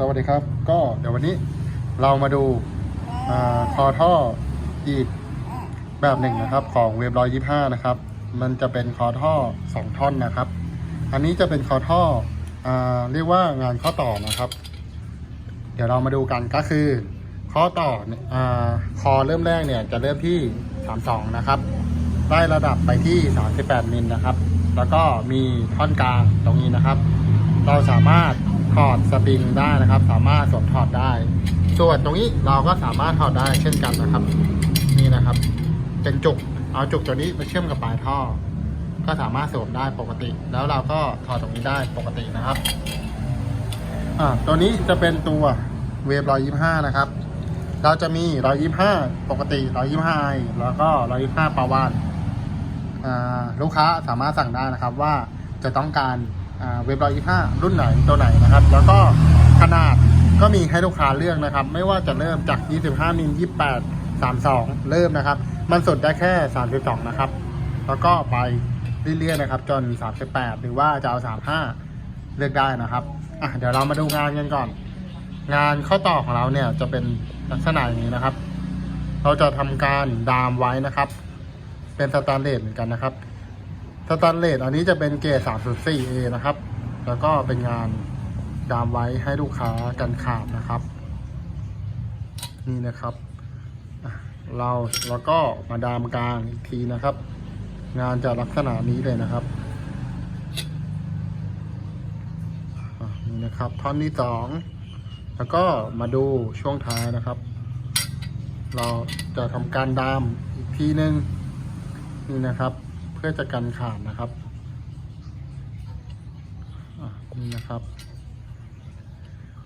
สวัสดีครับ ก็เดี๋ยววันนี้เรามาดูอคอท่ออีกแบบหนึ่งนะครับ ของเว็บร้อยยี่ห้านะครับ มันจะเป็นคอท่อสองท่อนนะครับ อันนี้จะเป็นคอท่ออเรียกว่างานข้อต่อนะครับ เดี๋ยวเรามาดูกันก็คือข้อต่ออคอเริ่มแรกเนี่ยจะเริ่มที่ 32 นะครับ ได้ระดับไปที่ 38มิลนะครับ แล้วก็มีท่อนกลางตรงนี้นะครับ เราสามารถ ถอดสปริงได้นะครับ สามารถสวมถอดได้ ส่วนตรงนี้เราก็สามารถถอดได้เช่นกันนะครับ นี่นะครับ เป็นจุกเอาจุกตัวนี้ไปเชื่อมกับปลายท่อ ก็สามารถสวมได้ปกติ แล้วเราก็ถอดตรงนี้ได้ปกตินะครับอ่าตัวนี้จะเป็นตัวเวฟร้อยยี่ห้านะครับ เราจะมีร้อยยี่ห้าปกติร้อยยี่ห้าแล้วก็ร้อยยี่ห้าปาวานลูกค้าสามารถสั่งได้นะครับว่าจะต้องการ เว็บร้อยยี่ห้ารุ่นไหนตัวไหนนะครับ แล้วก็ขนาดก็มีให้ลูกค้าเลือกนะครับ ไม่ว่าจะเริ่มจาก 25มิล28 32 เริ่มนะครับ มันสุดได้แค่ 32 นะครับ แล้วก็ไปเรื่อยๆนะครับ จน 38 หรือว่าจะเอา 35 เลือกได้นะครับอะเดี๋ยวเรามาดูงานกันก่อน งานข้อต่อของเราเนี่ยจะเป็นลักษณะอย่างนี้นะครับ เราจะทำการดามไว้นะครับ เป็นสแตนเลสเหมือนกันนะครับ สแตนเลสอันนี้จะเป็นเกรด 304A นะครับ แล้วก็เป็นงานดามไว้ให้ลูกค้ากันขาดนะครับ นี่นะครับ เราแล้วก็มาดามกลางอีกทีนะครับ งานจะลักษณะนี้เลยนะครับนี่นะครับท่อนที่สองแล้วก็มาดูช่วงท้ายนะครับ เราจะทำการดามอีกทีนึงนี่นะครับ พื่อจะกันขาดนะครับนี่นะครับ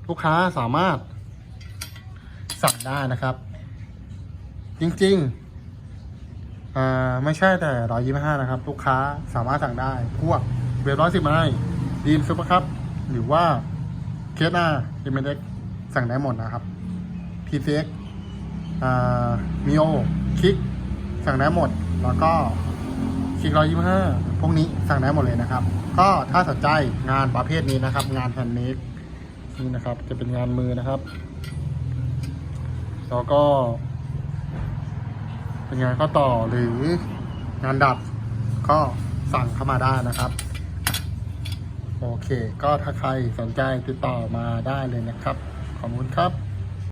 ลูกค้าสามารถ สั่งได้นะครับ จริงๆอไม่ใช่แต่ร้อยยี่ห้านะครับ ลูกค้าสามารถสั่งได้ พวกเวฟร้อยสิบไม้ดีมซุปเปอร์คัพหรือว่าเคสอาร์เอ็มเอ็กสั่งได้หมดนะครับ PCX อ่ามิโอคิกสั่งได้หมด แล้วก็ คิกร้อยยี่ห้าพวกนี้สั่งได้หมดเลยนะครับ ก็ถ้าสนใจงานประเภทนี้นะครับ งานแฮนด์เมดนี่นะครับ จะเป็นงานมือนะครับ แล้วก็ เป็นงานข้อต่อหรืองานดัดก็สั่งเข้ามาได้นะครับ โอเค ก็ถ้าใครสนใจติดต่อมาได้เลยนะครับ ขอบคุณครับ